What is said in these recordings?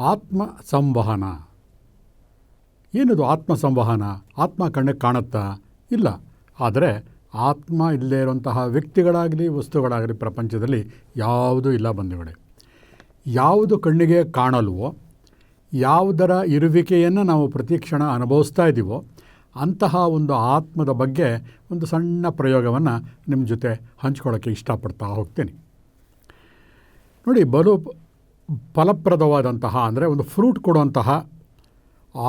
ಆತ್ಮ ಸಂವಹನ. ಏನದು ಆತ್ಮ ಸಂವಹನ? ಆತ್ಮ ಕಣ್ಣಿಗೆ ಕಾಣುತ್ತಾ? ಇಲ್ಲ. ಆದರೆ ಆತ್ಮ ಇಲ್ಲದೇ ಇರುವಂತಹ ವ್ಯಕ್ತಿಗಳಾಗಲಿ, ವಸ್ತುಗಳಾಗಲಿ ಪ್ರಪಂಚದಲ್ಲಿ ಯಾವುದೂ ಇಲ್ಲ ಬಂಧುಗಳೇ. ಯಾವುದು ಕಣ್ಣಿಗೆ ಕಾಣಲ್ವೋ, ಯಾವುದರ ಇರುವಿಕೆಯನ್ನು ನಾವು ಪ್ರತಿಕ್ಷಣ ಅನುಭವಿಸ್ತಾ ಇದ್ದೀವೋ, ಅಂತಹ ಒಂದು ಆತ್ಮದ ಬಗ್ಗೆ ಒಂದು ಸಣ್ಣ ಪ್ರಯೋಗವನ್ನು ನಿಮ್ಮ ಜೊತೆ ಹಂಚ್ಕೊಳ್ಳೋಕ್ಕೆ ಇಷ್ಟಪಡ್ತಾ ಹೋಗ್ತೀನಿ. ನೋಡಿ, ಬಲು ಫಲಪ್ರದವಾದಂತಹ, ಅಂದರೆ ಒಂದು ಫ್ರೂಟ್ ಕೊಡುವಂತಹ,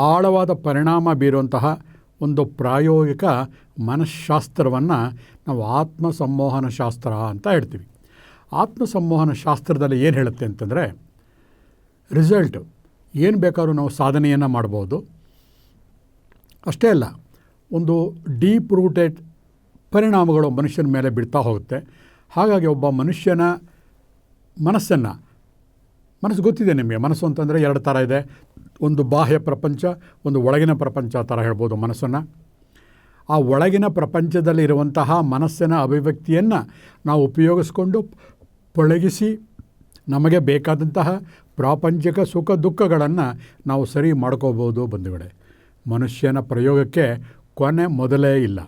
ಆಳವಾದ ಪರಿಣಾಮ ಬೀರುವಂತಹ ಒಂದು ಪ್ರಾಯೋಗಿಕ ಮನಃಶಾಸ್ತ್ರವನ್ನು ನಾವು ಆತ್ಮ ಸಂಮೋಹನ ಶಾಸ್ತ್ರ ಅಂತ ಹೇಳ್ತೀವಿ. ಆತ್ಮ ಸಂಮೋಹನ ಶಾಸ್ತ್ರದಲ್ಲಿ ಏನು ಹೇಳುತ್ತೆ ಅಂತಂದರೆ ರಿಸಲ್ಟ್ ಏನು ಬೇಕಾದ್ರೂ ನಾವು ಸಾಧನೆಯನ್ನು ಮಾಡ್ಬೋದು. ಅಷ್ಟೇ ಅಲ್ಲ, ಒಂದು ಡೀಪ್ ರೂಟೆಡ್ ಪರಿಣಾಮಗಳು ಮನುಷ್ಯನ ಮೇಲೆ ಬಿಡ್ತಾ ಹೋಗುತ್ತೆ. ಹಾಗಾಗಿ ಒಬ್ಬ ಮನುಷ್ಯನ ಮನಸ್ಸನ್ನು ಮನಸ್ಸು ಗೊತ್ತಿದೆ ನಿಮಗೆ. ಮನಸ್ಸು ಅಂತಂದರೆ ಎರಡು ಥರ ಇದೆ. ಒಂದು ಬಾಹ್ಯ ಪ್ರಪಂಚ, ಒಂದು ಒಳಗಿನ ಪ್ರಪಂಚ ಥರ ಹೇಳ್ಬೋದು ಮನಸ್ಸನ್ನು. ಆ ಒಳಗಿನ ಪ್ರಪಂಚದಲ್ಲಿ ಇರುವಂತಹ ಮನಸ್ಸಿನ ಅಭಿವ್ಯಕ್ತಿಯನ್ನು ನಾವು ಉಪಯೋಗಿಸ್ಕೊಂಡು ಪೊಳಗಿಸಿ ನಮಗೆ ಬೇಕಾದಂತಹ ಪ್ರಾಪಂಚಿಕ ಸುಖ ದುಃಖಗಳನ್ನು ನಾವು ಸರಿ ಮಾಡ್ಕೋಬೋದು ಬಂಧುಗಳೇ. ಮನುಷ್ಯನ ಪ್ರಯೋಗಕ್ಕೆ ಕೊನೆ ಮೊದಲೇ ಇಲ್ಲ.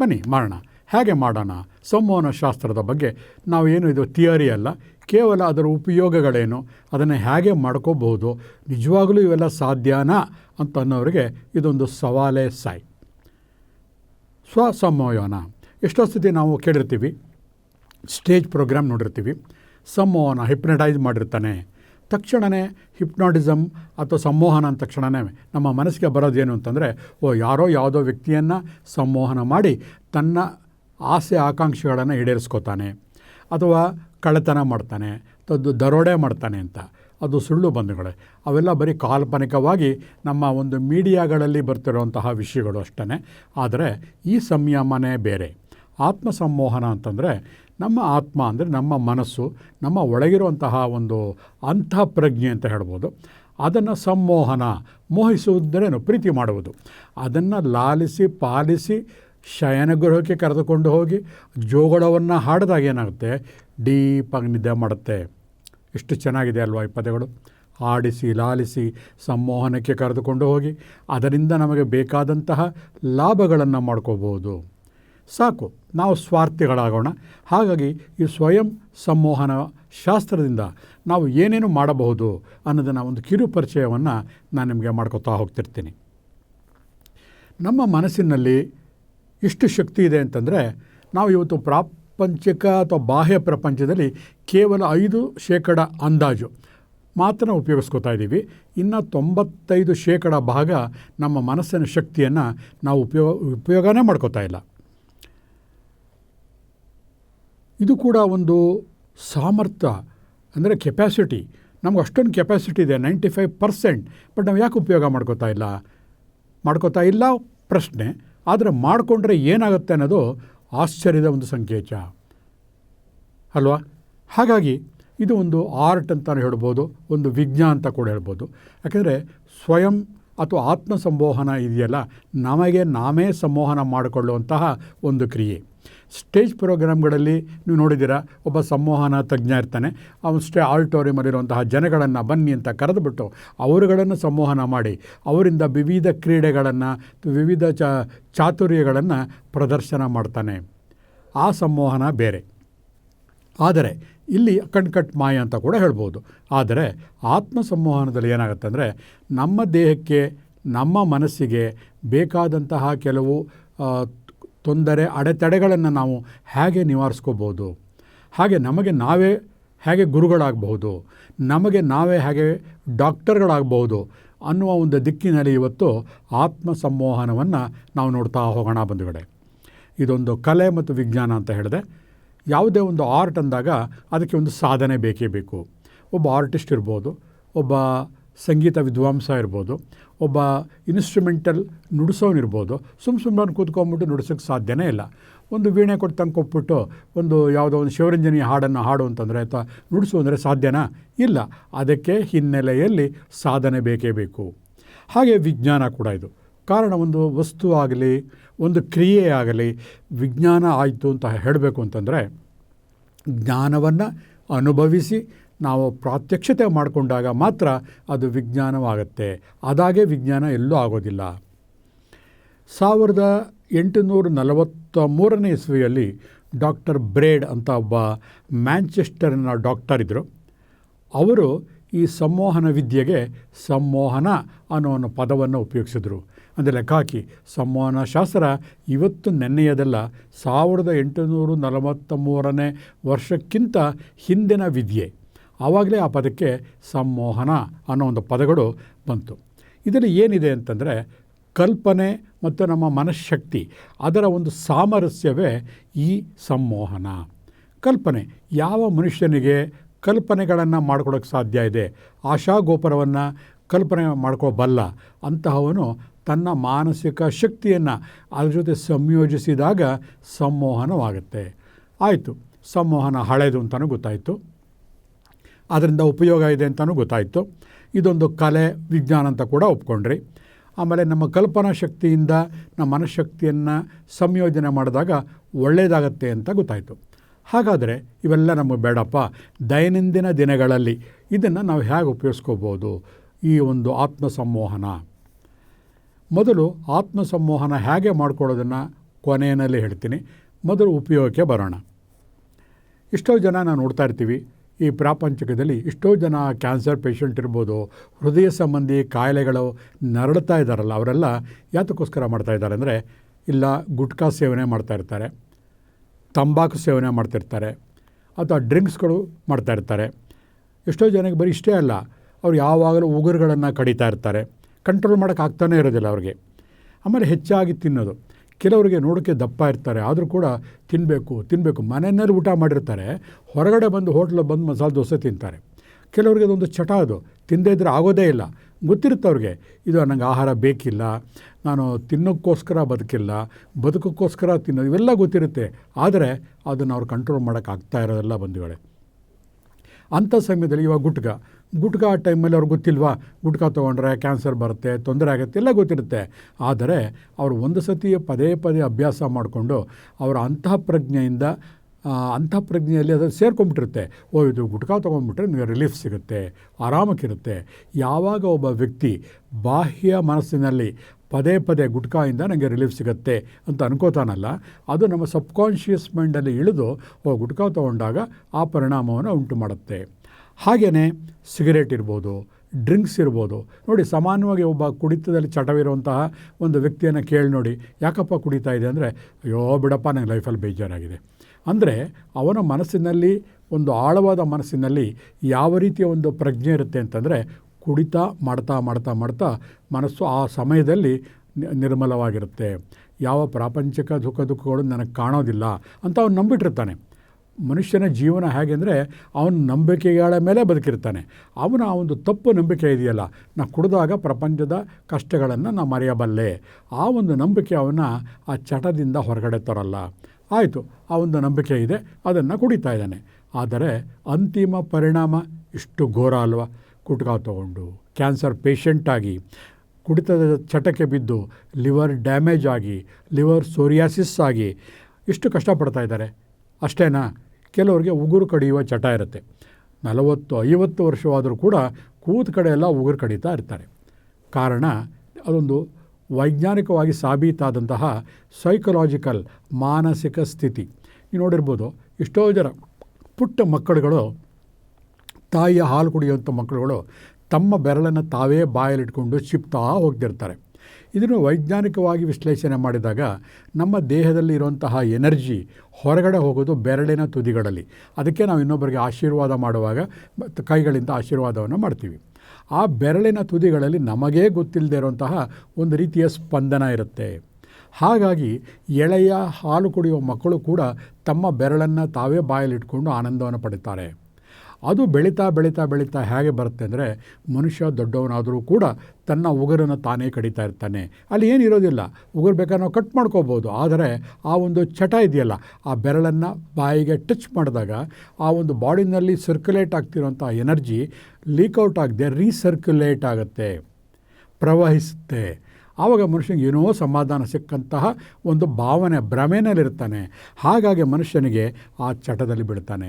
ಬನ್ನಿ ಮಾಡೋಣ. ಹೇಗೆ ಮಾಡೋಣ? ಸಂವಹನ ಶಾಸ್ತ್ರದ ಬಗ್ಗೆ ನಾವೇನು ಇದು ಥಿಯರಿ ಅಲ್ಲ, ಕೇವಲ ಅದರ ಉಪಯೋಗಗಳೇನು, ಅದನ್ನು ಹೇಗೆ ಮಾಡ್ಕೋಬಹುದು, ನಿಜವಾಗಲೂ ಇವೆಲ್ಲ ಸಾಧ್ಯನಾ ಅಂತ ಅನ್ನೋರಿಗೆ ಇದೊಂದು ಸವಾಲೇ ಸಾಯ್. ಸ್ವಸಂವಹನ ಎಷ್ಟೋ ಸತಿ ನಾವು ಕೇಳಿರ್ತೀವಿ? ಸ್ಟೇಜ್ ಪ್ರೋಗ್ರಾಮ್ ನೋಡಿರ್ತೀವಿ. ಸಂವಹನ ಹಿಪ್ನಟೈಸ್ ಮಾಡಿರ್ತಾನೆ. ತಕ್ಷಣವೇ ಹಿಪ್ನಾಟಿಸಮ್ ಅಥವಾ ಸಂಮೋಹನ ಅಂದ ತಕ್ಷಣವೇ ನಮ್ಮ ಮನಸ್ಸಿಗೆ ಬರೋದೇನು ಅಂತಂದರೆ, ಓ, ಯಾರೋ ಯಾವುದೋ ವ್ಯಕ್ತಿಯನ್ನು ಸಂಮೋಹನ ಮಾಡಿ ತನ್ನ ಆಸೆ ಆಕಾಂಕ್ಷೆಗಳನ್ನು ಈಡೇರಿಸ್ಕೋತಾನೆ, ಅಥವಾ ಕಳ್ಳತನ ಮಾಡ್ತಾನೆ, ತದ್ದು ದರೋಡೆ ಮಾಡ್ತಾನೆ ಅಂತ. ಅದು ಸುಳ್ಳು ಬಂಧುಗಳೇ. ಅವೆಲ್ಲ ಬರೀ ಕಾಲ್ಪನಿಕವಾಗಿ ನಮ್ಮ ಒಂದು ಮೀಡಿಯಾಗಳಲ್ಲಿ ಬರ್ತಿರುವಂತಹ ವಿಷಯಗಳು ಅಷ್ಟೇ ಆದರೆ ಈ ಸಂಯಮನೇ ಬೇರೆ. ಆತ್ಮ ಸಂಮೋಹನ ಅಂತಂದರೆ ನಮ್ಮ ಆತ್ಮ ಅಂದರೆ ನಮ್ಮ ಮನಸ್ಸು, ನಮ್ಮ ಒಳಗಿರುವಂತಹ ಒಂದು ಅಂತಃಪ್ರಜ್ಞೆ ಅಂತ ಹೇಳ್ಬೋದು. ಅದನ್ನು ಸಂಮೋಹನ, ಮೋಹಿಸುವುದರೇನು, ಪ್ರೀತಿ ಮಾಡುವುದು. ಅದನ್ನು ಲಾಲಿಸಿ, ಪಾಲಿಸಿ ಶಯನಗೃಹಕ್ಕೆ ಕರೆದುಕೊಂಡು ಹೋಗಿ ಜೋಗಳವನ್ನು ಹಾಡಿದಾಗ ಏನಾಗುತ್ತೆ? ಡೀಪಾಗಿ ನಿದ್ದೆ ಮಾಡುತ್ತೆ. ಎಷ್ಟು ಚೆನ್ನಾಗಿದೆ ಅಲ್ವಾ ಈ ಪದಗಳು. ಆಡಿಸಿ ಲಾಲಿಸಿ, ಸಂಮೋಹನಕ್ಕೆ ಕರೆದುಕೊಂಡು ಹೋಗಿ ಅದರಿಂದ ನಮಗೆ ಬೇಕಾದಂತಹ ಲಾಭಗಳನ್ನು ಮಾಡ್ಕೋಬೋದು. ಸಾಕು, ನಾವು ಸ್ವಾರ್ಥಿಗಳಾಗೋಣ. ಹಾಗಾಗಿ ಈ ಸ್ವಯಂ ಸಂಮೋಹನ ಶಾಸ್ತ್ರದಿಂದ ನಾವು ಏನೇನು ಮಾಡಬಹುದು ಅನ್ನೋದನ್ನು ಒಂದು ಕಿರು ಪರಿಚಯವನ್ನು ನಾನು ನಿಮಗೆ ಮಾಡ್ಕೋತಾ ಹೋಗ್ತಿರ್ತೀನಿ. ನಮ್ಮ ಮನಸ್ಸಿನಲ್ಲಿ ಎಷ್ಟು ಶಕ್ತಿ ಇದೆ ಅಂತಂದರೆ, ನಾವು ಇವತ್ತು ಪ್ರಾಪಂಚಿಕ ಅಥವಾ ಬಾಹ್ಯ ಪ್ರಪಂಚದಲ್ಲಿ ಕೇವಲ ಐದು ಶೇಕಡ ಅಂದಾಜು ಮಾತ್ರ ಉಪಯೋಗಿಸ್ಕೋತಾ ಇದ್ದೀವಿ. ಇನ್ನು ತೊಂಬತ್ತೈದು ಶೇಕಡ ಭಾಗ ನಮ್ಮ ಮನಸ್ಸಿನ ಶಕ್ತಿಯನ್ನು ನಾವು ಉಪಯೋಗ ಉಪಯೋಗನೇ ಮಾಡ್ಕೋತಾ ಇಲ್ಲ. ಇದು ಕೂಡ ಒಂದು ಸಾಮರ್ಥ್ಯ ಅಂದರೆ ಕೆಪ್ಯಾಸಿಟಿ ನಮ್ಗೆ ಅಷ್ಟೊಂದು ಕೆಪ್ಯಾಸಿಟಿ ಇದೆ ನೈಂಟಿ ಫೈವ್ ಪರ್ಸೆಂಟ್ ಬಟ್ ನಾವು ಯಾಕೆ ಉಪಯೋಗ ಮಾಡ್ಕೋತಾ ಇಲ್ಲ? ಮಾಡ್ಕೋತಾ ಇಲ್ಲ ಪ್ರಶ್ನೆ. ಆದರೆ ಮಾಡಿಕೊಂಡ್ರೆ ಏನಾಗುತ್ತೆ ಅನ್ನೋದು ಆಶ್ಚರ್ಯದ ಒಂದು ಸಂಕೇತ. ಅಲ್ವಾ? ಹಾಗಾಗಿ ಇದು ಒಂದು ಆರ್ಟ್ ಅಂತ ಹೇಳ್ಬೋದು, ಒಂದು ವಿಜ್ಞಾನ ಅಂತ ಕೂಡ ಹೇಳ್ಬೋದು. ಯಾಕೆಂದರೆ ಸ್ವಯಂ ಅಥವಾ ಆತ್ಮ ಸಂಮೋಹನ ಇದೆಯಲ್ಲ, ನಮಗೆ ನಾವೇ ಸಂಮೋಹನ ಮಾಡಿಕೊಳ್ಳುವಂತಹ ಒಂದು ಕ್ರಿಯೆ. ಸ್ಟೇಜ್ ಪ್ರೋಗ್ರಾಮ್ಗಳಲ್ಲಿ ನೀವು ನೋಡಿದ್ದೀರಾ, ಒಬ್ಬ ಸಂವಹನ ತಜ್ಞ ಇರ್ತಾನೆ, ಅವನು ಸ್ಟೇ ಆಲ್ಟೋರಿಯಮಲ್ಲಿರುವಂತಹ ಜನಗಳನ್ನು ಬನ್ನಿ ಅಂತ ಕರೆದುಬಿಟ್ಟು ಅವರುಗಳನ್ನು ಸಂವಹನ ಮಾಡಿ, ಅವರಿಂದ ವಿವಿಧ ಕ್ರೀಡೆಗಳನ್ನು, ವಿವಿಧ ಚ, ಚಾತುರ್ಯಗಳನ್ನು ಪ್ರದರ್ಶನ ಮಾಡ್ತಾನೆ. ಆ ಸಂವಹನ ಬೇರೆ. ಆದರೆ, ಇಲ್ಲಿ ಕಣ್ಕಟ್ ಮಾಯ ಅಂತ ಕೂಡ ಹೇಳ್ಬೋದು. ಆದರೆ ಆತ್ಮ ಸಂವಹನದಲ್ಲಿ ಏನಾಗುತ್ತೆ ಅಂದರೆ ನಮ್ಮ ದೇಹಕ್ಕೆ, ನಮ್ಮ ಮನಸ್ಸಿಗೆ ಬೇಕಾದಂತಹ ಕೆಲವು ತೊಂದರೆ, ಅಡೆತಡೆಗಳನ್ನು ನಾವು ಹೇಗೆ ನಿವಾರಿಸ್ಕೋಬೋದು ಹಾಗೆ ನಮಗೆ ನಾವೇ ಹೇಗೆ ಗುರುಗಳಾಗಬಹುದು? ನಮಗೆ ನಾವೇ ಹೇಗೆ ಡಾಕ್ಟರ್ಗಳಾಗಬಹುದು? ಅನ್ನುವ ಒಂದು ದಿಕ್ಕಿನಲ್ಲಿ ಇವತ್ತು ಆತ್ಮ ಸಂಮೋಹನವನ್ನು ನಾವು ನೋಡ್ತಾ ಹೋಗೋಣ ಬಂಧುಗಳೇ. ಇದೊಂದು ಕಲೆ ಮತ್ತು ವಿಜ್ಞಾನ ಅಂತ ಹೇಳಿದೆ. ಯಾವುದೇ ಒಂದು ಆರ್ಟ್ ಅಂದಾಗ ಅದಕ್ಕೆ ಒಂದು ಸಾಧನೆ ಬೇಕೇ ಬೇಕು. ಒಬ್ಬ ಆರ್ಟಿಸ್ಟ್ ಇರ್ಬೋದು, ಒಬ್ಬ ಸಂಗೀತ ವಿದ್ವಾಂಸ ಇರ್ಬೋದು, ಒಬ್ಬ ಇನ್ಸ್ಟ್ರುಮೆಂಟಲ್ ನುಡಿಸೋನಿರ್ಬೋದು ಸುಮ್ಮ ಸುಮ್ಮನೆ ಕೂತ್ಕೊಂಬಿಟ್ಟು ನುಡಿಸೋಕ್ಕೆ ಸಾಧ್ಯನೇ ಇಲ್ಲ. ಒಂದು ವೀಣೆ ಕೊಟ್ಟು ತಂದು ಕೊಟ್ಬಿಟ್ಟು ಒಂದು ಯಾವುದೋ ಒಂದು ಶಿವರಂಜನಿ ಹಾಡನ್ನು ಹಾಡು ಅಂತಂದರೆ ಅಥವಾ ನುಡಿಸು ಅಂದರೆ ಸಾಧ್ಯನಾ? ಇಲ್ಲ. ಅದಕ್ಕೆ ಹಿನ್ನೆಲೆಯಲ್ಲಿ ಸಾಧನೆ ಬೇಕೇ ಬೇಕು. ಹಾಗೆ ವಿಜ್ಞಾನ ಕೂಡ ಇದು. ಕಾರಣ ಒಂದು ವಸ್ತು ಆಗಲಿ, ಒಂದು ಕ್ರಿಯೆ ಆಗಲಿ, ವಿಜ್ಞಾನ ಆಯಿತು ಅಂತ ಹೇಳಬೇಕು ಅಂತಂದರೆ ಜ್ಞಾನವನ್ನು ಅನುಭವಿಸಿ ನಾವು ಪ್ರಾತ್ಯಕ್ಷತೆ ಮಾಡಿಕೊಂಡಾಗ ಮಾತ್ರ ಅದು ವಿಜ್ಞಾನವಾಗುತ್ತೆ. ಅದಾಗೆ ವಿಜ್ಞಾನ ಎಲ್ಲೂ ಆಗೋದಿಲ್ಲ. ಸಾವಿರದ ಎಂಟುನೂರ ನಲವತ್ತ ಮೂರನೇ ಇಸ್ವಿಯಲ್ಲಿ ಡಾಕ್ಟರ್ ಬ್ರೇಡ್ ಅಂತ ಒಬ್ಬ ಮ್ಯಾಂಚೆಸ್ಟರ್ನ ಡಾಕ್ಟರ್ ಇದ್ದರು ಅವರು ಈ ಸಂಮೋಹನ ವಿದ್ಯೆಗೆ ಸಂಮೋಹನ ಅನ್ನೋ ಒಂದು ಪದವನ್ನು ಉಪಯೋಗಿಸಿದರು. ಅಂದರೆ ಲೆಕ್ಕ ಹಾಕಿ ಸಂವಹನ ಶಾಸ್ತ್ರ ಇವತ್ತು ನೆನ್ನೆಯದಲ್ಲ, ಸಾವಿರದ ಎಂಟುನೂರ ನಲವತ್ತ ಮೂರನೇ ವರ್ಷಕ್ಕಿಂತ ಹಿಂದಿನ ವಿದ್ಯೆ. ಆವಾಗಲೇ ಆ ಪದಕ್ಕೆ ಸಂಮೋಹನ ಅನ್ನೋ ಒಂದು ಪದಗಳು ಬಂತು. ಇದರಲ್ಲಿ ಏನಿದೆ ಅಂತಂದರೆ ಕಲ್ಪನೆ ಮತ್ತು ನಮ್ಮ ಮನಃಶಕ್ತಿ, ಅದರ ಒಂದು ಸಾಮರಸ್ಯವೇ ಈ ಸಂಮೋಹನ. ಕಲ್ಪನೆ, ಯಾವ ಮನುಷ್ಯನಿಗೆ ಕಲ್ಪನೆಗಳನ್ನು ಮಾಡ್ಕೊಳ್ಳೋಕ್ಕೆ ಸಾಧ್ಯ ಇದೆ? ಆಶಾಗೋಪುರವನ್ನು ಕಲ್ಪನೆ ಮಾಡ್ಕೋಬಲ್ಲ. ಅಂತಹವನು ತನ್ನ ಮಾನಸಿಕ ಶಕ್ತಿಯನ್ನು ಅದರ ಜೊತೆ ಸಂಯೋಜಿಸಿದಾಗ ಸಂಮೋಹನವಾಗುತ್ತೆ. ಆಯಿತು, ಸಂಮೋಹನ ಹಳೆಯದು ಅಂತಲೂ ಗೊತ್ತಾಯಿತು. ಅದರಿಂದ ಉಪಯೋಗ ಇದೆ ಅಂತಲೂ ಗೊತ್ತಾಯಿತು. ಇದೊಂದು ಕಲೆ, ವಿಜ್ಞಾನ ಅಂತ ಕೂಡ ಒಪ್ಕೊಂಡ್ರಿ. ಆಮೇಲೆ ನಮ್ಮ ಕಲ್ಪನಾ ಶಕ್ತಿಯಿಂದ ನಮ್ಮ ಮನಃಶಕ್ತಿಯನ್ನು ಸಂಯೋಜನೆ ಮಾಡಿದಾಗ ಒಳ್ಳೆಯದಾಗತ್ತೆ ಅಂತ ಗೊತ್ತಾಯಿತು. ಹಾಗಾದರೆ ಇವೆಲ್ಲ ನಮಗೆ ಬೇಡಪ್ಪ. ದೈನಂದಿನ ದಿನಗಳಲ್ಲಿ ಇದನ್ನು ನಾವು ಹೇಗೆ ಉಪಯೋಗಿಸ್ಕೋಬೋದು? ಈ ಒಂದು ಆತ್ಮ ಸಂಮೋಹನ ಮೊದಲು ಆತ್ಮ ಸಂಮೋಹನ ಹೇಗೆ ಮಾಡ್ಕೊಳ್ಳೋದನ್ನು ಕೊನೆಯಲ್ಲಿ ಹೇಳ್ತೀನಿ. ಮೊದಲು ಉಪಯೋಗಕ್ಕೆ ಬರೋಣ. ಎಷ್ಟೋ ಜನ ನಾವು ನೋಡ್ತಾ ಇರ್ತೀವಿ. ಈ ಪ್ರಾಪಂಚಿಕದಲ್ಲಿ ಎಷ್ಟೋ ಜನ ಕ್ಯಾನ್ಸರ್ ಪೇಷಂಟ್ ಇರ್ಬೋದು, ಹೃದಯ ಸಂಬಂಧಿ ಕಾಯಿಲೆಗಳು ನರಳ್ತಾ ಇದ್ದಾರಲ್ಲ, ಅವರೆಲ್ಲ ಯಾತಕ್ಕೋಸ್ಕರ ಮಾಡ್ತಾ ಇದ್ದಾರೆ ಅಂದರೆ, ಇಲ್ಲ, ಗುಟ್ಕಾ ಸೇವನೆ ಮಾಡ್ತಾಯಿರ್ತಾರೆ ತಂಬಾಕು ಸೇವನೆ ಮಾಡ್ತಿರ್ತಾರೆ ಅಥವಾ ಡ್ರಿಂಕ್ಸ್ಗಳು ಮಾಡ್ತಾಯಿರ್ತಾರೆ ಎಷ್ಟೋ ಜನಕ್ಕೆ ಬರೀ ಇಷ್ಟೇ ಅಲ್ಲ, ಅವ್ರು ಯಾವಾಗಲೂ ಉಗುರುಗಳನ್ನು ಕಡಿತಾ ಇರ್ತಾರೆ. ಕಂಟ್ರೋಲ್ ಮಾಡೋಕ್ಕಾಗ್ತಾನೇ ಇರೋದಿಲ್ಲ ಅವ್ರಿಗೆ. ಆಮೇಲೆ ಹೆಚ್ಚಾಗಿ ತಿನ್ನೋದು. ಕೆಲವರಿಗೆ ನೋಡೋಕ್ಕೆ ದಪ್ಪ ಇರ್ತಾರೆ, ಆದರೂ ಕೂಡ ತಿನ್ನಬೇಕು ತಿನ್ನಬೇಕು ಮನೆಯಲ್ಲಿ ಊಟ ಮಾಡಿರ್ತಾರೆ, ಹೊರಗಡೆ ಬಂದು ಹೋಟ್ಲಲ್ಲಿ ಬಂದು ಮಸಾಲೆ ದೋಸೆ ತಿಂತಾರೆ. ಕೆಲವರಿಗೆ ಅದೊಂದು ಚಟ ಅದು. ತಿಂದೇ ಇದ್ರೆ ಆಗೋದೇ ಇಲ್ಲ. ಗೊತ್ತಿರುತ್ತೆ ಅವ್ರಿಗೆ, ಇದು ನನಗೆ ಆಹಾರ ಬೇಕಿಲ್ಲ, ನಾನು ತಿನ್ನೋಕ್ಕೋಸ್ಕರ ಬದುಕಿಲ್ಲ, ಬದುಕೋಕ್ಕೋಸ್ಕರ ತಿನ್ನೋದು, ಇವೆಲ್ಲ ಗೊತ್ತಿರುತ್ತೆ. ಆದರೆ ಅದನ್ನು ಅವ್ರು ಕಂಟ್ರೋಲ್ ಮಾಡೋಕ್ಕಾಗ್ತಾ ಇರೋದೆಲ್ಲ ಬಂದಿವೆ ಅಂಥ ಸಮಯದಲ್ಲಿ ಇವಾಗ ಗುಟ್ಕ ಗುಟ್ಕ ಟೈಮಲ್ಲಿ ಅವ್ರಿಗೆ ಗೊತ್ತಿಲ್ವಾ? ಗುಟ್ಕಾ ತೊಗೊಂಡ್ರೆ ಕ್ಯಾನ್ಸರ್ ಬರುತ್ತೆ, ತೊಂದರೆ ಆಗುತ್ತೆ, ಎಲ್ಲ ಗೊತ್ತಿರುತ್ತೆ. ಆದರೆ ಅವರು ಒಂದು ಸತಿ ಪದೇ ಪದೇ ಅಭ್ಯಾಸ ಮಾಡಿಕೊಂಡು ಅವರ ಅಂತಃಪ್ರಜ್ಞೆಯಿಂದ ಅಂತಃಪ್ರಜ್ಞೆಯಲ್ಲಿ ಅದು ಸೇರ್ಕೊಂಬಿಟ್ಟಿರುತ್ತೆ. ಓ, ಇದು ಗುಟ್ಕಾ ತೊಗೊಂಡ್ಬಿಟ್ರೆ ನಿಮಗೆ ರಿಲೀಫ್ ಸಿಗುತ್ತೆ, ಆರಾಮಕ್ಕಿರುತ್ತೆ. ಯಾವಾಗ ಒಬ್ಬ ವ್ಯಕ್ತಿ ಬಾಹ್ಯ ಮನಸ್ಸಿನಲ್ಲಿ ಪದೇ ಪದೇ ಗುಟ್ಕಾಯಿಂದ ನನಗೆ ರಿಲೀಫ್ ಸಿಗುತ್ತೆ ಅಂತ ಅನ್ಕೋತಾನಲ್ಲ, ಅದು ನಮ್ಮ ಸಬ್ಕಾನ್ಷಿಯಸ್ ಮೈಂಡಲ್ಲಿ ಇಳಿದು, ಓ, ಗುಟ್ಕಾ ತೊಗೊಂಡಾಗ ಆ ಪರಿಣಾಮವನ್ನು ಉಂಟು ಮಾಡುತ್ತೆ ಹಾಗೆಯೇ ಸಿಗರೇಟ್ ಇರ್ಬೋದು, ಡ್ರಿಂಕ್ಸ್ ಇರ್ಬೋದು. ನೋಡಿ, ಸಾಮಾನ್ಯವಾಗಿ ಒಬ್ಬ ಕುಡಿತದಲ್ಲಿ ಚಟವಿರುವಂತಹ ಒಂದು ವ್ಯಕ್ತಿಯನ್ನು ಕೇಳಿ ನೋಡಿ, ಯಾಕಪ್ಪ ಕುಡಿತಾ ಇದೆ ಅಂದರೆ, ಅಯ್ಯೋ ಬಿಡಪ್ಪ ನನಗೆ ಲೈಫಲ್ಲಿ ಬೇಜಾರಾಗಿದೆ. ಅಂದರೆ, ಅವನ ಮನಸ್ಸಿನಲ್ಲಿ, ಒಂದು ಆಳವಾದ ಮನಸ್ಸಿನಲ್ಲಿ ಯಾವ ರೀತಿಯ ಒಂದು ಪ್ರಜ್ಞೆ ಇರುತ್ತೆ ಅಂತಂದರೆ, ಕುಡಿತಾ, ಮಾಡ್ತಾ ಮಾಡ್ತಾ ಮಾಡ್ತಾ ಮನಸ್ಸು ಆ ಸಮಯದಲ್ಲಿ ನಿರ್ಮಲವಾಗಿರುತ್ತೆ. ಯಾವ ಪ್ರಾಪಂಚಿಕ ದುಃಖ ದುಃಖಗಳು ನನಗೆ ಕಾಣೋದಿಲ್ಲ ಅಂತ ಅವನು ನಂಬಿಟ್ಟಿರ್ತಾನೆ. ಮನುಷ್ಯನ ಜೀವನ ಹೇಗೆ ಅಂದರೆ ಅವನ ನಂಬಿಕೆಗಳ ಮೇಲೆ ಬದುಕಿರ್ತಾನೆ. ಅವನ ಆ ಒಂದು ತಪ್ಪು ನಂಬಿಕೆ ಇದೆಯಲ್ಲ, ನಾ ಕುಡಿದಾಗ ಪ್ರಪಂಚದ ಕಷ್ಟಗಳನ್ನು ನಾ ಮರೆಯಬಲ್ಲೆ. ಆ ಒಂದು ನಂಬಿಕೆ ಅವನ ಆ ಚಟದಿಂದ ಹೊರಗಡೆ ತರಲ್ಲ. ಆಯಿತು, ಆ ಒಂದು ನಂಬಿಕೆ ಇದೆ, ಅದನ್ನು ಕುಡಿತಾ ಇದ್ದಾನೆ. ಆದರೆ ಅಂತಿಮ ಪರಿಣಾಮ ಇಷ್ಟು ಘೋರ ಅಲ್ವಾ? ಕುಟ್ಕಾ ತಗೊಂಡು, ಕ್ಯಾನ್ಸರ್ ಪೇಷಂಟಾಗಿ ಕುಡಿತದ ಚಟಕ್ಕೆ ಬಿದ್ದು, ಲಿವರ್ ಡ್ಯಾಮೇಜ್ ಆಗಿ, ಲಿವರ್ ಸೋರಿಯಾಸಿಸ್ ಆಗಿ, ಇಷ್ಟು ಕಷ್ಟಪಡ್ತಾ ಇದ್ದಾರೆ. ಅಷ್ಟೇನಾ? ಕೆಲವರಿಗೆ ಉಗುರು ಕಡಿಯುವ ಚಟ ಇರುತ್ತೆ. ನಲವತ್ತು, ಐವತ್ತು ವರ್ಷವಾದರೂ ಕೂಡ ಕೂತ್ ಕಡೆಯೆಲ್ಲ ಉಗುರು ಕಡಿತಾ ಇರ್ತಾರೆ. ಕಾರಣ, ಅದೊಂದು ವೈಜ್ಞಾನಿಕವಾಗಿ ಸಾಬೀತಾದಂತಹ ಸೈಕಲಾಜಿಕಲ್ ಮಾನಸಿಕ ಸ್ಥಿತಿ. ನೀವು ನೋಡಿರ್ಬೋದು, ಎಷ್ಟೋ ಜನ ಪುಟ್ಟ ಮಕ್ಕಳುಗಳು, ತಾಯಿಯ ಹಾಲು ಕುಡಿಯುವಂಥ ಮಕ್ಕಳುಗಳು ತಮ್ಮ ಬೆರಳನ್ನು ತಾವೇ ಬಾಯಲ್ಲಿಟ್ಕೊಂಡು ಚಿಪ್ತಾ ಹೋಗ್ತಿರ್ತಾರೆ. ಇದನ್ನು ವೈಜ್ಞಾನಿಕವಾಗಿ ವಿಶ್ಲೇಷಣೆ ಮಾಡಿದಾಗ ನಮ್ಮ ದೇಹದಲ್ಲಿ ಇರುವಂತಹ ಎನರ್ಜಿ ಹೊರಗಡೆ ಹೋಗೋದು ಬೆರಳಿನ ತುದಿಗಳಲ್ಲಿ. ಅದಕ್ಕೆ ನಾವು ಇನ್ನೊಬ್ಬರಿಗೆ ಆಶೀರ್ವಾದ ಮಾಡುವಾಗ ಕೈಗಳಿಂದ ಆಶೀರ್ವಾದವನ್ನು ಮಾಡ್ತೀವಿ. ಆ ಬೆರಳಿನ ತುದಿಗಳಲ್ಲಿ ನಮಗೇ ಗೊತ್ತಿಲ್ಲದೆ ಇರುವಂತಹ ಒಂದು ರೀತಿಯ ಸ್ಪಂದನ ಇರುತ್ತೆ. ಹಾಗಾಗಿ ಎಳೆಯ ಹಾಲು ಕುಡಿಯುವ ಮಕ್ಕಳು ಕೂಡ ತಮ್ಮ ಬೆರಳನ್ನು ತಾವೇ ಬಾಯಲ್ಲಿಟ್ಕೊಂಡು ಆನಂದವನ್ನು ಪಡಿತಾರೆ. ಅದು ಬೆಳೀತಾ ಬೆಳೀತಾ ಬೆಳೀತಾ ಹೇಗೆ ಬರುತ್ತೆ ಅಂದರೆ ಮನುಷ್ಯ ದೊಡ್ಡವನಾದರೂ ಕೂಡ ತನ್ನ ಉಗುರನ್ನು ತಾನೇ ಕಡಿತಾ ಇರ್ತಾನೆ. ಅಲ್ಲಿ ಏನಿರೋದಿಲ್ಲ ಉಗುರು ಬೇಕಾದ್ರೆ ನಾವು ಕಟ್ ಮಾಡ್ಕೋಬೋದು. ಆದರೆ ಆ ಒಂದು ಚಟ ಇದೆಯಲ್ಲ, ಆ ಬೆರಳನ್ನು ಬಾಯಿಗೆ ಟಚ್ ಮಾಡಿದಾಗ ಆ ಒಂದು ಬಾಡಿನಲ್ಲಿ ಸರ್ಕ್ಯುಲೇಟ್ ಆಗ್ತಿರೋಂಥ ಎನರ್ಜಿ ಲೀಕ್ಔಟ್ ಆಗದೆ ರೀಸರ್ಕ್ಯುಲೇಟ್ ಆಗುತ್ತೆ, ಪ್ರವಹಿಸುತ್ತೆ. ಆವಾಗ ಮನುಷ್ಯನಿಗೆ ಏನೋ ಸಮಾಧಾನ ಸಿಕ್ಕಂತಹ ಒಂದು ಭಾವನೆ ಭ್ರಮೆಯಲ್ಲಿರ್ತಾನೆ ಹಾಗಾಗಿ ಮನುಷ್ಯನಿಗೆ ಆ ಚಟದಲ್ಲಿ ಬಿಡ್ತಾನೆ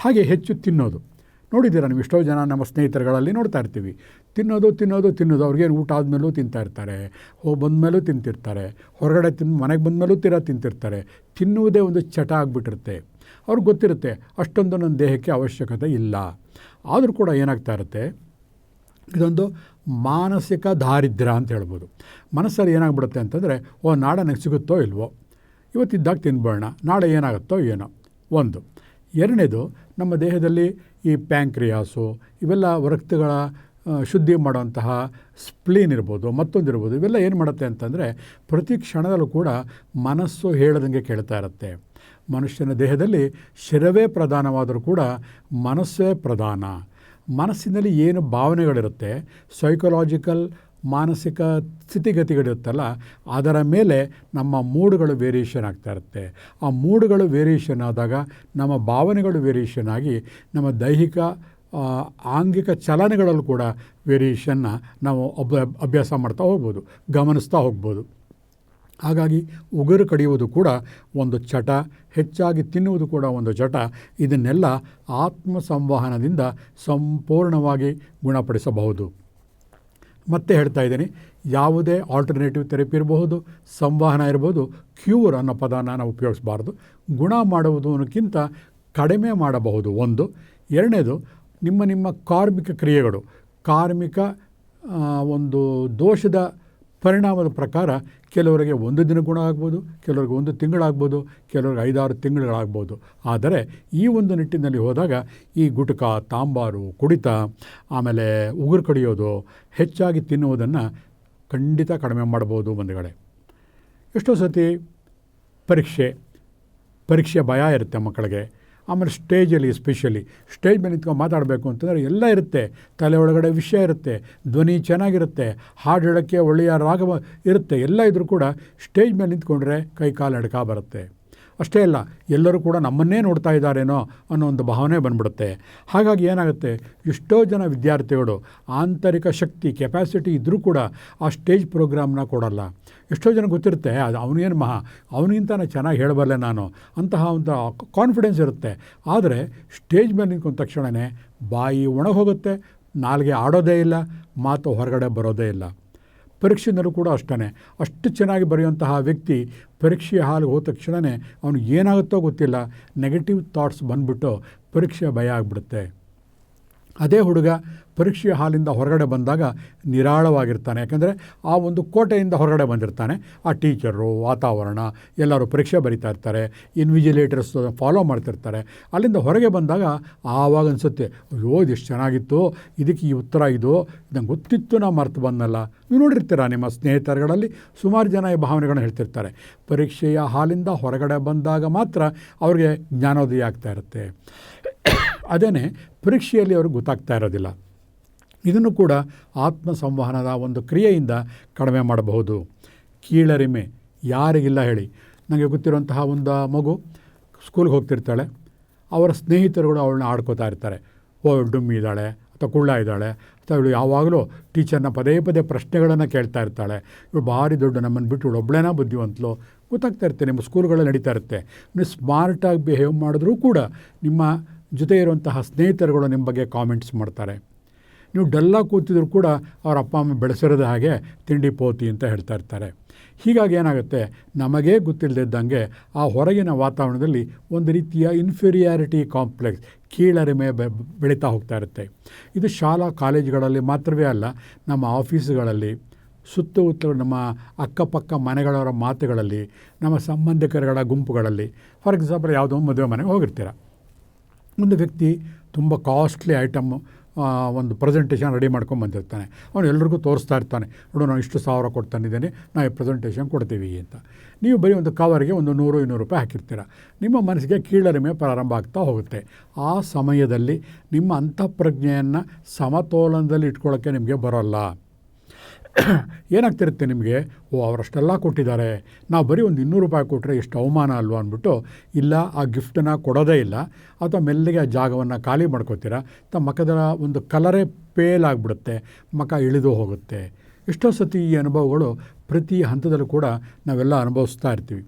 ಹಾಗೆ ಹೆಚ್ಚು ತಿನ್ನೋದು. ನೋಡಿದ್ದೀರಾ ನೀವು ಎಷ್ಟೋ ಜನ ನಮ್ಮ ಸ್ನೇಹಿತರುಗಳಲ್ಲಿ ನೋಡ್ತಾ ಇರ್ತೀವಿ. ತಿನ್ನೋದು ತಿನ್ನೋದು ತಿನ್ನೋದು. ಅವ್ರಿಗೇನು ಊಟ ಆದಮೇಲೂ ತಿಂತಾ ಇರ್ತಾರೆ. ಹೋಗಿ ಬಂದಮೇಲೂ ತಿಂತಿರ್ತಾರೆ. ಹೊರಗಡೆ ತಿಂದು ಮನೆಗೆ ಬಂದಮೇಲೂ ತೀರಾ ತಿಂತಿರ್ತಾರೆ. ತಿನ್ನುವುದೇ ಒಂದು ಚಟ ಆಗಿಬಿಟ್ಟಿರುತ್ತೆ. ಅವ್ರಿಗೆ ಗೊತ್ತಿರುತ್ತೆ, ಅಷ್ಟೊಂದು ನನ್ನ ದೇಹಕ್ಕೆ ಅವಶ್ಯಕತೆ ಇಲ್ಲ. ಆದರೂ ಕೂಡ ಏನಾಗ್ತಾ ಇರುತ್ತೆ? ಇದೊಂದು ಮಾನಸಿಕ ದಾರಿದ್ರ್ಯ ಅಂತ ಹೇಳ್ಬೋದು. ಮನಸ್ಸಲ್ಲಿ ಏನಾಗ್ಬಿಡುತ್ತೆ ಅಂತಂದರೆ, ಓ, ನಾಳೆ ನನಗೆ ಸಿಗುತ್ತೋ ಇಲ್ವೋ? ಇವತ್ತಿದ್ದಾಗ ತಿನ್ಬೋಣ ನಾಳೆ ಏನಾಗುತ್ತೋ ಏನೋ? ಒಂದು. ಎರಡನೇದು ನಮ್ಮ ದೇಹದಲ್ಲಿ ಈ ಪ್ಯಾಂಕ್ರಿಯಾಸು ಇವೆಲ್ಲ ರಕ್ತಗಳ ಶುದ್ಧಿ ಮಾಡುವಂತಹ ಸ್ಪ್ಲೀನ್ ಇರ್ಬೋದು, ಮತ್ತೊಂದು ಇರ್ಬೋದು, ಇವೆಲ್ಲ ಏನು ಮಾಡುತ್ತೆ ಅಂತಂದರೆ ಪ್ರತಿ ಕ್ಷಣದಲ್ಲೂ ಕೂಡ ಮನಸ್ಸು ಹೇಳದಂಗೆ ಕೇಳ್ತಾ ಇರುತ್ತೆ. ಮನುಷ್ಯನ ದೇಹದಲ್ಲಿ ಶಿರವೇ ಪ್ರಧಾನವಾದರೂ ಕೂಡ ಮನಸ್ಸೇ ಪ್ರಧಾನ. ಮನಸ್ಸಿನಲ್ಲಿ ಏನು ಭಾವನೆಗಳಿರುತ್ತೆ ಸೈಕಲಾಜಿಕಲ್ ಮಾನಸಿಕ ಸ್ಥಿತಿಗತಿಗಳಿರುತ್ತಲ್ಲ, ಅದರ ಮೇಲೆ ನಮ್ಮ ಮೂಡುಗಳು ವೇರಿಯೇಷನ್ ಆಗ್ತಾ ಇರುತ್ತೆ. ಆ ಮೂಡುಗಳು ವೇರಿಯೇಷನ್ ಆದಾಗ ನಮ್ಮ ಭಾವನೆಗಳು ವೇರಿಯೇಷನ್ ಆಗಿ ನಮ್ಮ ದೈಹಿಕ ಆಂಗಿಕ ಚಲನೆಗಳಲ್ಲೂ ಕೂಡ ವೇರಿಯೇಷನ್ನ ನಾವು ಅಬ್ ಅಭ್ಯಾಸ ಮಾಡ್ತಾ ಹೋಗ್ಬೋದು, ಗಮನಿಸ್ತಾ ಹೋಗ್ಬೋದು. ಹಾಗಾಗಿ ಉಗುರು ಕಡಿಯುವುದು ಕೂಡ ಒಂದು ಚಟ, ಹೆಚ್ಚಾಗಿ ತಿನ್ನುವುದು ಕೂಡ ಒಂದು ಚಟ. ಇದನ್ನೆಲ್ಲ ಆತ್ಮ ಸಂವಹನದಿಂದ ಸಂಪೂರ್ಣವಾಗಿ ಗುಣಪಡಿಸಬಹುದು. ಮತ್ತೆ ಹೇಳ್ತಾ ಇದ್ದೀನಿ, ಯಾವುದೇ ಆಲ್ಟರ್ನೇಟಿವ್ ಥೆರಪಿ ಇರಬಹುದು, ಸಂವಹನ ಇರಬಹುದು ಕ್ಯೂರ್ ಅನ್ನೋ ಪದನ ನಾವು ಉಪಯೋಗಿಸಬಾರ್ದು. ಗುಣ ಮಾಡುವುದಕ್ಕಿಂತ ಕಡಿಮೆ ಮಾಡಬಹುದು ಒಂದು. ಎರಡನೇದು, ನಿಮ್ಮ ನಿಮ್ಮ ಕಾರ್ಮಿಕ ಕ್ರಿಯೆಗಳು. ಕಾರ್ಮಿಕ ಒಂದು ದೋಷದ ಪರಿಣಾಮದ ಪ್ರಕಾರ ಕೆಲವರಿಗೆ ಒಂದು ದಿನ ಗುಣ ಆಗ್ಬೋದು, ಕೆಲವರಿಗೆ ಒಂದು ತಿಂಗಳಾಗ್ಬೋದು, ಕೆಲವರಿಗೆ ಐದಾರು ತಿಂಗಳುಗಳಾಗ್ಬೋದು ಆದರೆ ಈ ಒಂದು ನಿಟ್ಟಿನಲ್ಲಿ ಹೋದಾಗ ಈ ಗುಟಕ, ತಾಂಬಾರು, ಕುಡಿತ, ಆಮೇಲೆ ಉಗುರು ಕಡಿಯೋದು, ಹೆಚ್ಚಾಗಿ ತಿನ್ನುವುದನ್ನು ಖಂಡಿತ ಕಡಿಮೆ ಮಾಡ್ಬೋದು ಬಂಧುಗಳೇ. ಎಷ್ಟೋ ಸತಿ ಪರೀಕ್ಷೆ ಪರೀಕ್ಷೆ ಭಯ ಇರುತ್ತೆ ಮಕ್ಕಳಿಗೆ. ಆಮೇಲೆ ಸ್ಟೇಜಲ್ಲಿ ಎಸ್ಪೆಷಲಿ ಸ್ಟೇಜ್ ಮೇಲೆ ನಿಂತ್ಕೊಂಡು ಮಾತಾಡಬೇಕು ಅಂತಂದರೆ ಎಲ್ಲ ಇರುತ್ತೆ. ತಲೆ ಒಳಗಡೆ ವಿಷಯ ಇರುತ್ತೆ. ಧ್ವನಿ ಚೆನ್ನಾಗಿರುತ್ತೆ. ಹಾಡು ಹೇಳೋಕ್ಕೆ ಒಳ್ಳೆಯ ರಾಗ ಇರುತ್ತೆ. ಎಲ್ಲ ಇದ್ರೂ ಕೂಡ ಸ್ಟೇಜ್ ಮೇಲೆ ನಿಂತ್ಕೊಂಡ್ರೆ ಕೈ ಕಾಲು ನಡ್ಕ ಬರುತ್ತೆ. ಅಷ್ಟೇ ಅಲ್ಲ, ಎಲ್ಲರೂ ಕೂಡ ನಮ್ಮನ್ನೇ ನೋಡ್ತಾ ಇದ್ದಾರೇನೋ ಅನ್ನೋ ಒಂದು ಭಾವನೆ ಬಂದ್ಬಿಡುತ್ತೆ. ಹಾಗಾಗಿ ಏನಾಗುತ್ತೆ? ಎಷ್ಟೋ ಜನ ವಿದ್ಯಾರ್ಥಿಗಳು ಆಂತರಿಕ ಶಕ್ತಿ ಕೆಪಾಸಿಟಿ ಇದ್ದರೂ ಕೂಡ ಆ ಸ್ಟೇಜ್ ಪ್ರೋಗ್ರಾಮ್ನ ಕೊಡಲ್ಲ. ಎಷ್ಟೋ ಜನ ಗೊತ್ತಿರುತ್ತೆ, ಅದು ಅವನೇನು ಮಹಾ ಅವನಿಗಿಂತ ನಾನು ಚೆನ್ನಾಗಿ ಹೇಳಬಲ್ಲೆ ನಾನು ಅಂತಹ ಒಂದು ಕಾನ್ಫಿಡೆನ್ಸ್ ಇರುತ್ತೆ. ಆದರೆ ಸ್ಟೇಜ್ ಮೇಲೆ ನಿಂತ್ಕೊಂಡ ತಕ್ಷಣವೇ ಬಾಯಿ ಒಣಗೋಗುತ್ತೆ ನಾಲ್ಗೆ ಆಡೋದೇ ಇಲ್ಲ, ಮಾತು ಹೊರಗಡೆ ಬರೋದೇ ಇಲ್ಲ. ಪರೀಕ್ಷೆನಲ್ಲೂ ಕೂಡ ಅಷ್ಟೇ ಅಷ್ಟು ಚೆನ್ನಾಗಿ ಬರೆಯುವಂತಹ ವ್ಯಕ್ತಿ ಪರೀಕ್ಷೆಯ ಹಾಲಿಗೆ ಹೋದ ತಕ್ಷಣವೇ ಅವನಿಗೆ ಏನಾಗುತ್ತೋ ಗೊತ್ತಿಲ್ಲ. ನೆಗೆಟಿವ್ ಥಾಟ್ಸ್ ಬಂದುಬಿಟ್ಟು ಪರೀಕ್ಷೆ ಭಯ ಆಗಿಬಿಡುತ್ತೆ. ಅದೇ ಹುಡುಗ ಪರೀಕ್ಷೆಯ ಹಾಲಿಂದ ಹೊರಗಡೆ ಬಂದಾಗ ನಿರಾಳವಾಗಿರ್ತಾನೆ. ಯಾಕಂದರೆ ಆ ಒಂದು ಕೋಟೆಯಿಂದ ಹೊರಗಡೆ ಬಂದಿರ್ತಾನೆ. ಆ ಟೀಚರು, ವಾತಾವರಣ, ಎಲ್ಲರೂ ಪರೀಕ್ಷೆ ಬರಿತಾ ಇರ್ತಾರೆ. ಇನ್ವಿಜಿಲೇಟರ್ಸ್ ಫಾಲೋ ಮಾಡ್ತಿರ್ತಾರೆ. ಅಲ್ಲಿಂದ ಹೊರಗೆ ಬಂದಾಗ ಆವಾಗ ಅನಿಸುತ್ತೆ, ಅಯ್ಯೋ ಇದು ಚೆನ್ನಾಗಿತ್ತು, ಇದಕ್ಕೆ ಈ ಉತ್ತರ ಇದು, ನಂಗೆ ಗೊತ್ತಿತ್ತು ನಾ ಮರ್ತು ಬಂದಲ್ಲ ನೀವು ನೋಡಿರ್ತೀರ ನಿಮ್ಮ ಸ್ನೇಹಿತರುಗಳಲ್ಲಿ ಸುಮಾರು ಜನ ಈ ಭಾವನೆಗಳನ್ನ ಹೇಳ್ತಿರ್ತಾರೆ. ಪರೀಕ್ಷೆಯ ಹಾಲಿಂದ ಹೊರಗಡೆ ಬಂದಾಗ ಮಾತ್ರ ಅವ್ರಿಗೆ ಜ್ಞಾನೋದಯ ಆಗ್ತಾ ಇರುತ್ತೆ. ಅದೇ ಪರೀಕ್ಷೆಯಲ್ಲಿ ಅವ್ರಿಗೆ ಗೊತ್ತಾಗ್ತಾ ಇರೋದಿಲ್ಲ. ಇದನ್ನು ಕೂಡ ಆತ್ಮ ಸಂವಹನದ ಒಂದು ಕ್ರಿಯೆಯಿಂದ ಕಡಿಮೆ ಮಾಡಬಹುದು. ಕೀಳರಿಮೆ, ಯಾರಿಗಿಲ್ಲ ಹೇಳಿ. ನನಗೆ ಗೊತ್ತಿರುವಂತಹ ಒಂದು ಮಗು ಸ್ಕೂಲ್ಗೆ ಹೋಗ್ತಿರ್ತಾಳೆ. ಅವರ ಸ್ನೇಹಿತರುಗಳು ಅವಳನ್ನ ಆಡ್ಕೋತಾ ಇರ್ತಾರೆ. ಓ ಡುಮ್ಮಿ ಇದ್ದಾಳೆ, ಅಥವಾ ಕುಳ್ಳ ಇದ್ದಾಳೆ, ಅಥವಾ ಇವಳು ಯಾವಾಗಲೂ ಟೀಚರ್ನ ಪದೇ ಪದೇ ಪ್ರಶ್ನೆಗಳನ್ನು ಕೇಳ್ತಾ ಇರ್ತಾಳೆ. ಇವಳು ಭಾರಿ ದೊಡ್ಡ ನಮ್ಮನ್ನು ಬಿಟ್ಟು ಇವಳು ಒಬ್ಬಳೇನ ಬುದ್ಧಿವಂತಲು? ಗೊತ್ತಾಗ್ತಾ ಇರುತ್ತೆ, ನಿಮ್ಮ ಸ್ಕೂಲ್ಗಳಲ್ಲಿ ನಡೀತಾ ಇರುತ್ತೆ. ನೀವು ಸ್ಮಾರ್ಟಾಗಿ ಬಿಹೇವ್ ಮಾಡಿದ್ರೂ ಕೂಡ ನಿಮ್ಮ ಜೊತೆ ಇರುವಂತಹ ಸ್ನೇಹಿತರುಗಳು ನಿಮ್ಮ ಬಗ್ಗೆ ಕಾಮೆಂಟ್ಸ್ ಮಾಡ್ತಾರೆ. ನೀವು ಡಲ್ಲಾಗಿ ಕೂತಿದ್ರು ಕೂಡ ಅವ್ರ ಅಪ್ಪ, ಅಮ್ಮ ಬೆಳೆಸಿರೋದ ಹಾಗೆ ತಿಂಡಿ ಪೋತಿ ಅಂತ ಹೇಳ್ತಾ ಇರ್ತಾರೆ. ಹೀಗಾಗಿ ಏನಾಗುತ್ತೆ? ನಮಗೇ ಗೊತ್ತಿಲ್ಲದಿದ್ದಂಗೆ ಆ ಹೊರಗಿನ ವಾತಾವರಣದಲ್ಲಿ ಒಂದು ರೀತಿಯ ಇನ್ಫೀರಿಯಾರಿಟಿ ಕಾಂಪ್ಲೆಕ್ಸ್ ಕೀಳರಿಮೆ ಬೆಳೀತಾ ಹೋಗ್ತಾ ಇರುತ್ತೆ. ಇದು ಶಾಲಾ ಕಾಲೇಜುಗಳಲ್ಲಿ ಮಾತ್ರವೇ ಅಲ್ಲ, ನಮ್ಮ ಆಫೀಸುಗಳಲ್ಲಿ ಸುತ್ತಮುತ್ತ ನಮ್ಮ ಅಕ್ಕಪಕ್ಕ ಮನೆಗಳವರ ಮಾತುಗಳಲ್ಲಿ, ನಮ್ಮ ಸಂಬಂಧಿಕರುಗಳ ಗುಂಪುಗಳಲ್ಲಿ ಫಾರ್ ಎಕ್ಸಾಂಪಲ್ ಯಾವುದೋ ಮದುವೆ ಮನೆಗೆ ಹೋಗಿರ್ತೀರ. ಒಂದು ವ್ಯಕ್ತಿ ತುಂಬ ಕಾಸ್ಟ್ಲಿ ಐಟಮ್ ಒಂದು ಪ್ರೆಸೆಂಟೇಷನ್ ರೆಡಿ ಮಾಡ್ಕೊಂಡು ಬಂದಿರ್ತಾನೆ. ಅವನು ಎಲ್ರಿಗೂ ತೋರಿಸ್ತಾ ಇರ್ತಾನೆ. ನೋಡು, ನಾನು ಇಷ್ಟು ಸಾವಿರ ಕೊಡ್ತಾನಿದ್ದೇನೆ ನಾವು ಈ ಪ್ರೆಸೆಂಟೇಷನ್ ಕೊಡ್ತೀವಿ ಅಂತ. ನೀವು ಬರೀ ಒಂದು ಕವರ್ಗೆ ಒಂದು ನೂರು, ಇನ್ನೂರು ರೂಪಾಯಿ ಹಾಕಿರ್ತೀರ. ನಿಮ್ಮ ಮನಸ್ಸಿಗೆ ಕೀಳರಿಮೆ ಪ್ರಾರಂಭ ಆಗ್ತಾ ಹೋಗುತ್ತೆ. ಆ ಸಮಯದಲ್ಲಿ ನಿಮ್ಮ ಅಂತಃಪ್ರಜ್ಞೆಯನ್ನು ಸಮತೋಲನದಲ್ಲಿ ಇಟ್ಕೊಳ್ಳೋಕ್ಕೆ ನಿಮಗೆ ಬರೋಲ್ಲ. ಏನಾಗ್ತಿರುತ್ತೆ ನಿಮಗೆ? ಓ, ಅವರಷ್ಟೆಲ್ಲ ಕೊಟ್ಟಿದ್ದಾರೆ. ನಾವು ಬರೀ ಒಂದು ಇನ್ನೂರು ರೂಪಾಯಿ ಕೊಟ್ಟರೆ ಎಷ್ಟು ಅವಮಾನ ಅಲ್ವಾ ಅಂದ್ಬಿಟ್ಟು, ಇಲ್ಲ, ಆ ಗಿಫ್ಟನ್ನು ಕೊಡೋದೇ ಇಲ್ಲ. ಅಥವಾ ಮೆಲ್ಲಿಗೆ ಆ ಜಾಗವನ್ನು ಖಾಲಿ ಮಾಡ್ಕೋತೀರ? ತಮ್ಮ ಮಖದ ಒಂದು ಕಲರೇ ಪೇಲ್ ಆಗಿಬಿಡುತ್ತೆ. ಮಖ ಇಳಿದು ಹೋಗುತ್ತೆ. ಎಷ್ಟೋ ಸತಿ ಈ ಅನುಭವಗಳು ಪ್ರತಿ ಹಂತದಲ್ಲೂ ಕೂಡ ನಾವೆಲ್ಲ ಅನುಭವಿಸ್ತಾ ಇರ್ತೀವಿ.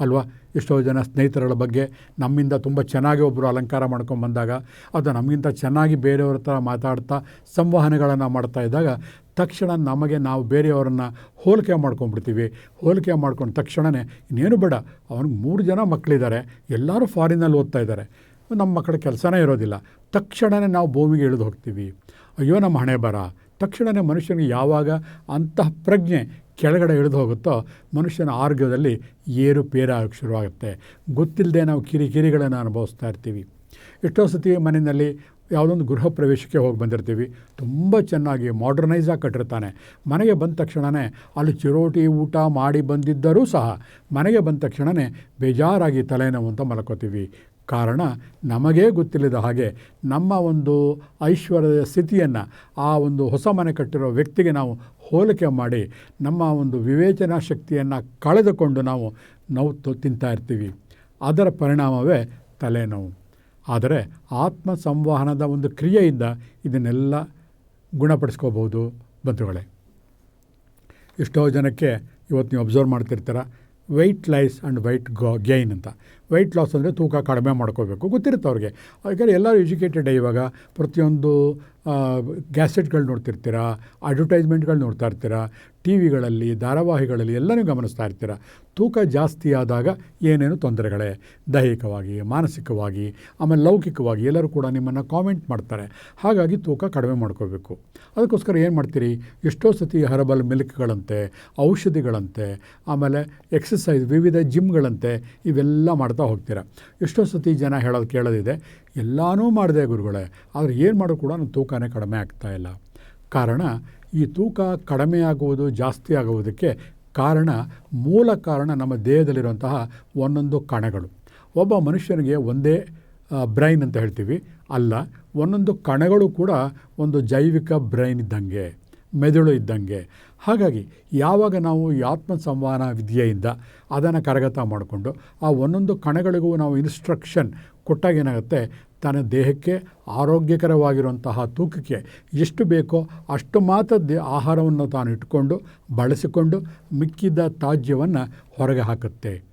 ಅಲ್ವಾ? ಎಷ್ಟೋ ಜನ ಸ್ನೇಹಿತರುಗಳ ಬಗ್ಗೆ ನಮ್ಮಿಂದ ತುಂಬ ಚೆನ್ನಾಗಿ ಒಬ್ಬರು ಅಲಂಕಾರ ಮಾಡ್ಕೊಂಡು ಬಂದಾಗ, ಅಥವಾ ನಮಗಿಂತ ಚೆನ್ನಾಗಿ ಬೇರೆಯವ್ರ ಥರ ಮಾತಾಡ್ತಾ ಸಂವಹನಗಳನ್ನು ಮಾಡ್ತಾ ಇದ್ದಾಗ ತಕ್ಷಣ ನಮಗೆ ನಾವು ಬೇರೆಯವರನ್ನು ಹೋಲಿಕೆ ಮಾಡ್ಕೊಂಡ್ಬಿಡ್ತೀವಿ. ಹೋಲಿಕೆ ಮಾಡ್ಕೊಂಡು ತಕ್ಷಣವೇ ಇನ್ನೇನು ಬೇಡ, ಅವ್ನಿಗೆ ಮೂರು ಜನ ಮಕ್ಕಳಿದ್ದಾರೆ ಎಲ್ಲರೂ ಫಾರಿನಲ್ಲಿ ಓದ್ತಾ ಇದ್ದಾರೆ ನಮ್ಮ ಮಕ್ಕಳ ಕೆಲಸನೇ ಇರೋದಿಲ್ಲ. ತಕ್ಷಣವೇ ನಾವು ಭೂಮಿಗೆ ಇಳಿದು ಹೋಗ್ತೀವಿ. ಅಯ್ಯೋ, ನಮ್ಮ ಹಣೆ ಬರ ತಕ್ಷಣವೇ ಮನುಷ್ಯನಿಗೆ ಯಾವಾಗ ಅಂತಹ ಪ್ರಜ್ಞೆ ಕೆಳಗಡೆ ಇಳಿದು ಹೋಗುತ್ತೋ, ಮನುಷ್ಯನ ಆರೋಗ್ಯದಲ್ಲಿ ಏರುಪೇರಾಗಕ್ಕೆ ಶುರುವಾಗುತ್ತೆ. ಗೊತ್ತಿಲ್ಲದೆ ನಾವು ಕಿರಿಕಿರಿಗಳನ್ನು ಅನುಭವಿಸ್ತಾ ಇರ್ತೀವಿ. ಎಷ್ಟೋ ಸತಿ ಮನೆಯಲ್ಲಿ ಯಾವುದೊಂದು ಗೃಹ ಪ್ರವೇಶಕ್ಕೆ ಹೋಗಿ ಬಂದಿರ್ತೀವಿ. ತುಂಬ ಚೆನ್ನಾಗಿ ಮಾಡ್ರನೈಸಾಗಿ ಕಟ್ಟಿರ್ತಾನೆ. ಮನೆಗೆ ಬಂದ ತಕ್ಷಣವೇ ಅಲ್ಲಿ ಚಿರೋಟಿ ಊಟ ಮಾಡಿ ಬಂದಿದ್ದರೂ ಸಹ ಮನೆಗೆ ಬಂದ ತಕ್ಷಣವೇ ಬೇಜಾರಾಗಿ ತಲೆನೋವು ಅಂತ ಮಲ್ಕೋತೀವಿ. ಕಾರಣ ನಮಗೇ ಗೊತ್ತಿಲ್ಲದ ಹಾಗೆ ನಮ್ಮ ಒಂದು ಐಶ್ವರ್ಯದ ಸ್ಥಿತಿಯನ್ನು ಆ ಒಂದು ಹೊಸ ಮನೆ ಕಟ್ಟಿರೋ ವ್ಯಕ್ತಿಗೆ ನಾವು ಹೋಲಿಕೆ ಮಾಡಿ ನಮ್ಮ ಒಂದು ವಿವೇಚನಾ ಶಕ್ತಿಯನ್ನು ಕಳೆದುಕೊಂಡು ನಾವು ನೋವು ತಿಂತಾ ಇರ್ತೀವಿ. ಅದರ ಪರಿಣಾಮವೇ ತಲೆನೋವು. ಆದರೆ ಆತ್ಮ ಸಂವಹನದ ಒಂದು ಕ್ರಿಯೆಯಿಂದ ಇದನ್ನೆಲ್ಲ ಗುಣಪಡಿಸ್ಕೋಬೋದು ಬಂಧುಗಳೇ. ಎಷ್ಟೋ ಜನಕ್ಕೆ ಇವತ್ತು ನೀವು observe ಮಾಡ್ತಿರ್ತೀರ weight lies and weight go gain ಅಂತ. ವೆಯ್ಟ್ ಲಾಸ್ ಅಂದರೆ ತೂಕ ಕಡಿಮೆ ಮಾಡ್ಕೋಬೇಕು. ಗೊತ್ತಿರುತ್ತೆ ಅವ್ರಿಗೆ. ಯಾಕಂದರೆ ಎಲ್ಲರೂ ಎಜುಕೇಟೆಡ್ ಇವಾಗ. ಪ್ರತಿಯೊಂದು ಗ್ಯಾಸೆಟ್ಗಳು ನೋಡ್ತಿರ್ತೀರಾ, ಅಡ್ವರ್ಟೈಸ್ಮೆಂಟ್ಗಳು ನೋಡ್ತಾ ಇರ್ತೀರಾ ಟಿ ವಿಗಳಲ್ಲಿ ಧಾರಾವಾಹಿಗಳಲ್ಲಿ ಎಲ್ಲನೂ ಗಮನಿಸ್ತಾ ಇರ್ತೀರ. ತೂಕ ಜಾಸ್ತಿ ಆದಾಗ ಏನೇನು ತೊಂದರೆಗಳೇ? ದೈಹಿಕವಾಗಿ, ಮಾನಸಿಕವಾಗಿ, ಆಮೇಲೆ ಲೌಕಿಕವಾಗಿ ಎಲ್ಲರೂ ಕೂಡ ನಿಮ್ಮನ್ನು ಕಾಮೆಂಟ್ ಮಾಡ್ತಾರೆ. ಹಾಗಾಗಿ ತೂಕ ಕಡಿಮೆ ಮಾಡ್ಕೋಬೇಕು. ಅದಕ್ಕೋಸ್ಕರ ಏನು ಮಾಡ್ತೀರಿ? ಎಷ್ಟೋ ಸತಿ ಹರ್ಬಲ್ ಮಿಲ್ಕ್ಗಳಂತೆ, ಔಷಧಿಗಳಂತೆ, ಆಮೇಲೆ ಎಕ್ಸಸೈಸ್ ವಿವಿಧ ಜಿಮ್ಗಳಂತೆ ಇವೆಲ್ಲ ಮಾಡ್ತಾ ಹೋಗ್ತೀರ. ಎಷ್ಟೋ ಸತಿ ಜನ ಹೇಳೋದು ಕೇಳೋದಿದೆ ಎಲ್ಲನೂ ಮಾಡಿದೆ ಗುರುಗಳೇ, ಆದರೆ ಏನು ಮಾಡೋ ಕೂಡ ನನ್ನ ತೂಕನೇ ಕಡಿಮೆ ಆಗ್ತಾ ಇಲ್ಲ. ಕಾರಣ, ಈ ತೂಕ ಕಡಿಮೆ ಆಗುವುದು ಜಾಸ್ತಿ ಆಗುವುದಕ್ಕೆ ಕಾರಣ, ಮೂಲ ಕಾರಣ ನಮ್ಮ ದೇಹದಲ್ಲಿರುವಂತಹ ಒಂದೊಂದು ಕಣಗಳು. ಒಬ್ಬ ಮನುಷ್ಯನಿಗೆ ಒಂದೇ ಬ್ರೈನ್ ಅಂತ ಹೇಳ್ತೀವಿ. ಅಲ್ಲ, ಒಂದೊಂದು ಕಣಗಳು ಕೂಡ ಒಂದು ಜೈವಿಕ ಬ್ರೈನ್ ಇದ್ದಂಗೆ, ಮೆದುಳು ಇದ್ದಂಗೆ. ಹಾಗಾಗಿ, ಯಾವಾಗ ನಾವು ಈ ಆತ್ಮ ಸಂವಹನ ವಿದ್ಯೆಯಿಂದ ಅದನ್ನು ಕರಗತ ಮಾಡಿಕೊಂಡು, ಆ ಒಂದೊಂದು ಕಣಗಳಿಗೂ ನಾವು ಇನ್ಸ್ಟ್ರಕ್ಷನ್ ಕೊಟ್ಟಾಗ ಏನಾಗುತ್ತೆ? ತನ್ನ ದೇಹಕ್ಕೆ ಆರೋಗ್ಯಕರವಾಗಿರುವಂತಹ ತೂಕಕ್ಕೆ ಎಷ್ಟು ಬೇಕೋ ಅಷ್ಟು ಮಾತ್ರ ದೇ ಆಹಾರವನ್ನು ತಾನು ಇಟ್ಟುಕೊಂಡು ಬಳಸಿಕೊಂಡು ಮಿಕ್ಕಿದ ತ್ಯಾಜ್ಯವನ್ನು ಹೊರಗೆ ಹಾಕುತ್ತೆ.